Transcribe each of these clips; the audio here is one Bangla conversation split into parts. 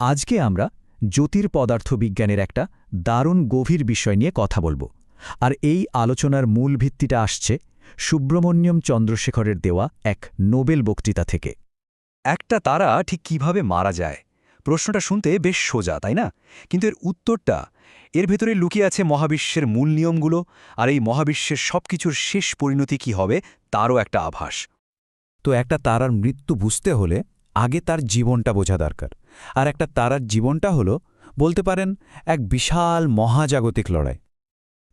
আজকে আমরা জ্যোতির পদার্থবিজ্ঞানের একটা দারুণ গভীর বিষয় নিয়ে কথা বলব। আর এই আলোচনার মূল ভিত্তিটা আসছে সুব্রমণ্যম চন্দ্রশেখরের দেওয়া এক নোবেল বক্তৃতা থেকে। একটা তারা ঠিক কীভাবে মারা যায়, প্রশ্নটা শুনতে বেশ সোজা, তাই না? কিন্তু এর উত্তরটা, এর ভেতরে লুকিয়ে আছে মহাবিশ্বের মূল নিয়মগুলো আর এই মহাবিশ্বের সবকিছুর শেষ পরিণতি কি হবে, তারও একটা আভাস। তো একটা তারার মৃত্যু বুঝতে হলে আগে তার জীবনটা বোঝা দরকার। আর একটা তারার জীবনটা হলো, বলতে পারেন, এক বিশাল মহাজাগতিক লড়াই।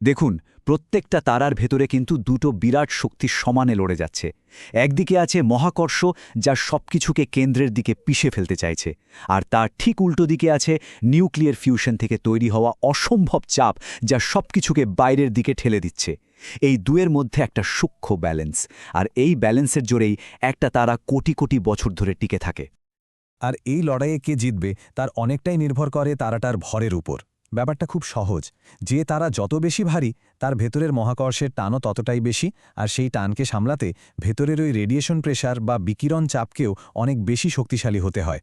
দেখুন, প্রত্যেকটা তারার ভেতরে কিন্তু দুটো বিরাট শক্তি সমানে লড়ে যাচ্ছে। একদিকে আছে মহাকর্ষ, যা সবকিছুকে কেন্দ্রের দিকে পিষে ফেলতে চাইছে। আর তার ঠিক উল্টো দিকে আছে নিউক্লিয়ার ফিউশন থেকে তৈরি হওয়া অসম্ভব চাপ, যা সবকিছুকে বাইরের দিকে ঠেলে দিচ্ছে। এই দুয়ের মধ্যে একটা সূক্ষ্ম ব্যালেন্স, আর এই ব্যালেন্সের জোরেই একটা তারা কোটি কোটি বছর ধরে টিকে থাকে। আর এই লড়াইয়ে কে জিতবে, তার অনেকটাই নির্ভর করে তারাটার ভরের উপর। ব্যাপারটা খুব সহজ। যে তারা যত বেশি ভারী, তার ভেতরের মহাকর্ষের টানও ততটাই বেশি, আর সেই টানকে সামলাতে ভেতরের ওই রেডিয়েশন প্রেশার বা বিকিরণ চাপকেও অনেক বেশি শক্তিশালী হতে হয়।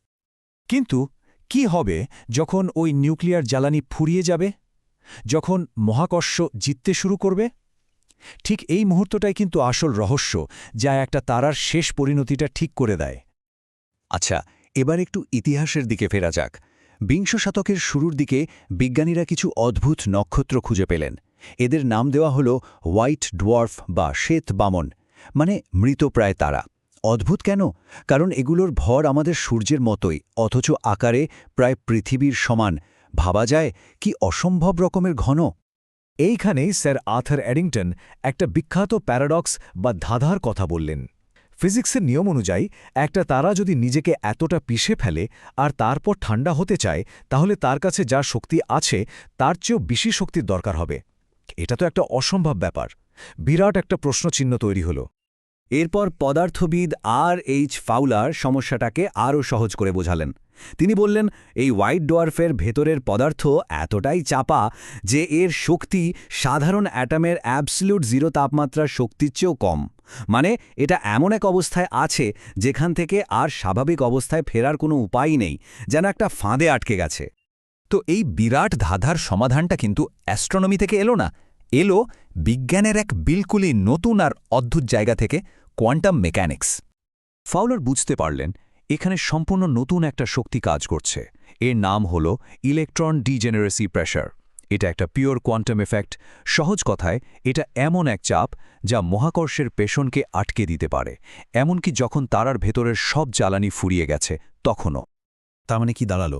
কিন্তু কি হবে যখন ওই নিউক্লিয়ার জ্বালানি ফুরিয়ে যাবে? যখন মহাকর্ষ জিততে শুরু করবে? ঠিক এই মুহূর্তটাই কিন্তু আসল রহস্য, যা একটা তারার শেষ পরিণতিটা ঠিক করে দেয়। আচ্ছা এবার একটু ইতিহাসের দিকে ফেরা যাক। বিংশ শতকের শুরুর দিকে বিজ্ঞানীরা কিছু অদ্ভুত নক্ষত্র খুঁজে পেলেন। এদের নাম দেওয়া হল হোয়াইট ডোয়ার্ফ বা শ্বেত বামন মানে মৃতপ্রায় তারা। অদ্ভুত কেন? কারণ এগুলোর ভর আমাদের সূর্যের মতোই, অথচ আকারে প্রায় পৃথিবীর সমান। ভাবা যায় কি অসম্ভব রকমের ঘন? এইখানেই স্যার আথার অ্যাডিংটন একটা বিখ্যাত প্যারাডক্স বা ধাঁধার কথা বললেন। ফিজিক্সের নিয়ম অনুযায়ী, একটা তারা যদি নিজেকে এতটা পিষে ফেলে আর তারপর ঠান্ডা হতে চায়, তাহলে তার কাছে যা শক্তি আছে, তার চেয়েও বেশি শক্তির দরকার হবে। এটা তো একটা অসম্ভব ব্যাপার। বিরাট একটা প্রশ্নচিহ্ন তৈরি হলো। এরপর পদার্থবিদ আর এইচ ফাউলার সমস্যাটাকে আরও সহজ করে বোঝালেন। তিনি বললেন, এই হোয়াইট ডোয়ার্ফের ভেতরের পদার্থ এতটাই চাপা যে এর শক্তি সাধারণ অ্যাটামের অ্যাবসলিউট জিরো তাপমাত্রার শক্তির চেয়েও কম। মানে এটা এমন এক অবস্থায় আছে যেখান থেকে আর স্বাভাবিক অবস্থায় ফেরার কোনো উপায়ই নেই, যেন একটা ফাঁদে আটকে গেছে। তো এই বিরাট ধাঁধার সমাধানটা কিন্তু অ্যাস্ট্রোনমি থেকে এলো না, এলো বিজ্ঞানের এক বিলকুলই নতুন আর অদ্ভুত জায়গা থেকে কোয়ান্টাম মেকানিক্স। ফাউলার বুঝতে পারলেন, এখানে সম্পূর্ণ নতুন একটা শক্তি কাজ করছে। এর নাম হল ইলেকট্রন ডিজেনারেসি প্রেশার এটা একটা পিওর কোয়ান্টাম এফেক্ট। সহজ কথায়, এটা এমন এক চাপ যা মহাকর্ষের পেশনকে আটকে দিতে পারে। এমনকি যখন তারার ভেতরের সব জ্বালানি ফুরিয়ে গেছে, তখনও। তার মানে কি দাঁড়াল?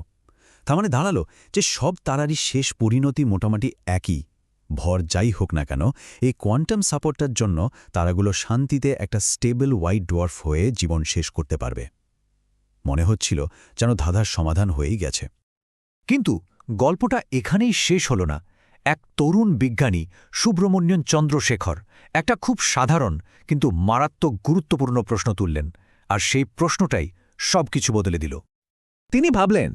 তার মানে দাঁড়াল যে সব তারারই শেষ পরিণতি মোটামুটি একই। ভর যাই হোক না কেন, এই কোয়ান্টাম সাপোর্টটার জন্য তারাগুলো শান্তিতে একটা স্টেবল হোয়াইট ডোয়ার্ফ হয়ে জীবন শেষ করতে পারবে। মনে হচ্ছিল যেন ধাঁধার সমাধান হয়েই গেছে। কিন্তু গল্পটা এখানেই শেষ হল না। এক তরুণ বিজ্ঞানী, সুব্রমণ্যন চন্দ্রশেখর, একটা খুব সাধারণ কিন্তু মারাত্মক গুরুত্বপূর্ণ প্রশ্ন তুললেন আর সেই প্রশ্নটাই সব কিছু বদলে দিল। তিনি ভাবলেন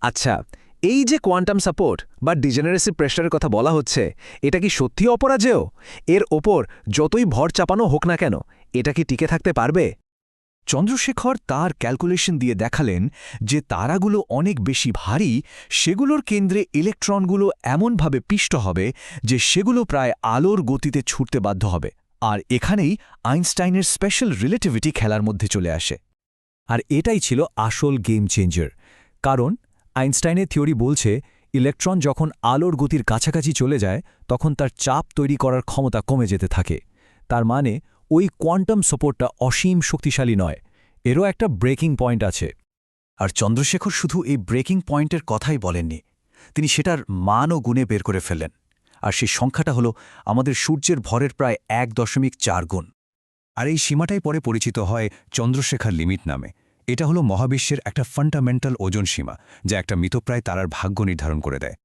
আচ্ছা এই যে কোয়ান্টাম সাপোর্ট বা ডিজেনারেসি প্রেশারের কথা বলা হচ্ছে, এটা কি সত্যি অপরাজেয়? এর ওপর যতই ভর চাপানো হোক না কেন, এটা কি টিকে থাকতে পারবে? চন্দ্রশেখর তার ক্যালকুলেশন দিয়ে দেখালেন যে তারাগুলো অনেক বেশি ভারী, সেগুলোর কেন্দ্রে ইলেকট্রনগুলো এমনভাবে পিষ্ট হবে যে সেগুলো প্রায় আলোর গতিতে ছুটতে বাধ্য হবে। আর এখানেই আইনস্টাইনের স্পেশাল রিলেটিভিটি খেলার মধ্যে চলে আসে। আর এটাই ছিল আসল গেম চেঞ্জার। কারণ আইনস্টাইনের থিওরি বলছে, ইলেকট্রন যখন আলোর গতির কাছাকাছি চলে যায়, তখন তার চাপ তৈরি করার ক্ষমতা কমে যেতে থাকে। তার মানে ওই কোয়ান্টাম সাপোর্টটা অসীম শক্তিশালী নয়, এরও একটা ব্রেকিং পয়েন্ট আছে। আর চন্দ্রশেখর শুধু এই ব্রেকিং পয়েন্টের কথাই বলেননি, তিনি সেটার মান ও গুণে বের করে ফেললেন, আর সেই সংখ্যাটা হল আমাদের সূর্যের ভরের প্রায় এক দশমিক চার গুণ। আর এই সীমাটাই পরে পরিচিত হয় চন্দ্রশেখর লিমিট নামে। এটা হলো মহাবিশ্বের একটা ফান্ডামেন্টাল ওজন সীমা, যা একটা মৃতপ্রায় তারার ভাগ্য নির্ধারণ করে দেয়।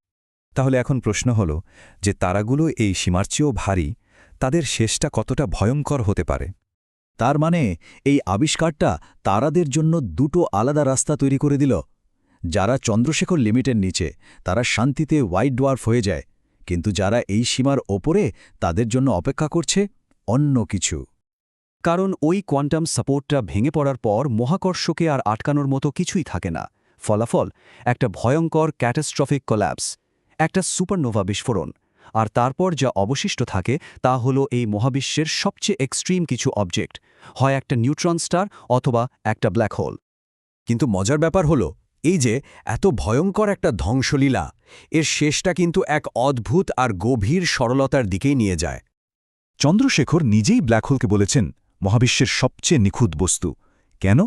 তাহলে এখন প্রশ্ন হল যে তারাগুলো এই সীমার চেয়েও ভারী তাদের শেষটা কতটা ভয়ঙ্কর হতে পারে। তার মানে এই আবিষ্কারটা তারাদের জন্য দুটো আলাদা রাস্তা তৈরি করে দিল। যারা চন্দ্রশেখর লিমিটের নিচে, তারা শান্তিতে হোয়াইট ডোয়ার্ফ হয়ে যায়, কিন্তু যারা এই সীমার ওপরে, তাদের জন্য অপেক্ষা করছে অন্য কিছু। কারণ ওই কোয়ান্টাম সাপোর্টটা ভেঙে পড়ার পর মহাকর্ষকে আর আটকানোর মতো কিছুই থাকে না। ফলাফল, একটা ভয়ঙ্কর ক্যাটাস্ট্রফিক কোল্যাপস একটা সুপারনোভা বিস্ফোরণ। আর তারপর যা অবশিষ্ট থাকে তা হল এই মহাবিশ্বের সবচেয়ে এক্সট্রিম কিছু অবজেক্ট হয় একটা নিউট্রন স্টার অথবা একটা ব্ল্যাক হোল কিন্তু মজার ব্যাপার হলো, এই যে এত ভয়ঙ্কর একটা ধ্বংসলীলা, এর শেষটা কিন্তু এক অদ্ভুত আর গভীর সরলতার দিকেই নিয়ে যায়। চন্দ্রশেখর নিজেই ব্ল্যাক হোলকে বলেছেন, মহাবিশ্বের সবচেয়ে নিখুঁত বস্তু। কেন?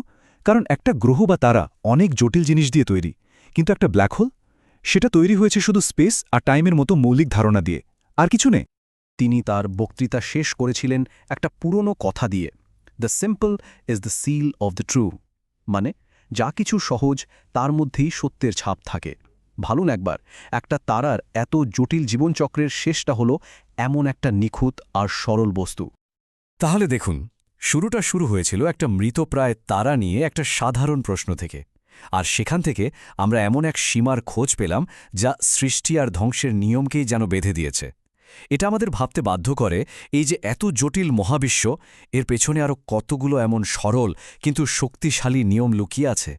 কারণ একটা গ্রহ বা তারা অনেক জটিল জিনিস দিয়ে তৈরি, কিন্তু একটা ব্ল্যাক হোল সেটা তৈরি হয়েছে শুধু স্পেস আর টাইমের মতো মৌলিক ধারণা দিয়ে। আর কিছু নে তিনি তার বক্তৃতা শেষ করেছিলেন একটা পুরনো কথা দিয়ে। The simple is the seal of the true মানে যা কিছু সহজ, তার মধ্যেই সত্যের ছাপ থাকে। ভালুন একবার, একটা তারার এত জটিল জীবনচক্রের শেষটা হলো এমন একটা নিখুঁত আর সরল বস্তু। তাহলে দেখুন, শুরুটা শুরু হয়েছিল একটা মৃতপ্রায় তারা নিয়ে একটা সাধারণ প্রশ্ন থেকে। আর সেখান থেকে আমরা এমন এক সীমার খোঁজ পেলাম যা সৃষ্টি আর ধ্বংসের নিয়মকেই যেন বেঁধে দিয়েছে। এটা আমাদের ভাবতে বাধ্য করে এই যে এত জটিল মহাবিশ্ব, এর পেছনে আরও কতগুলো এমন সরল কিন্তু শক্তিশালী নিয়ম লুকিয়ে আছে।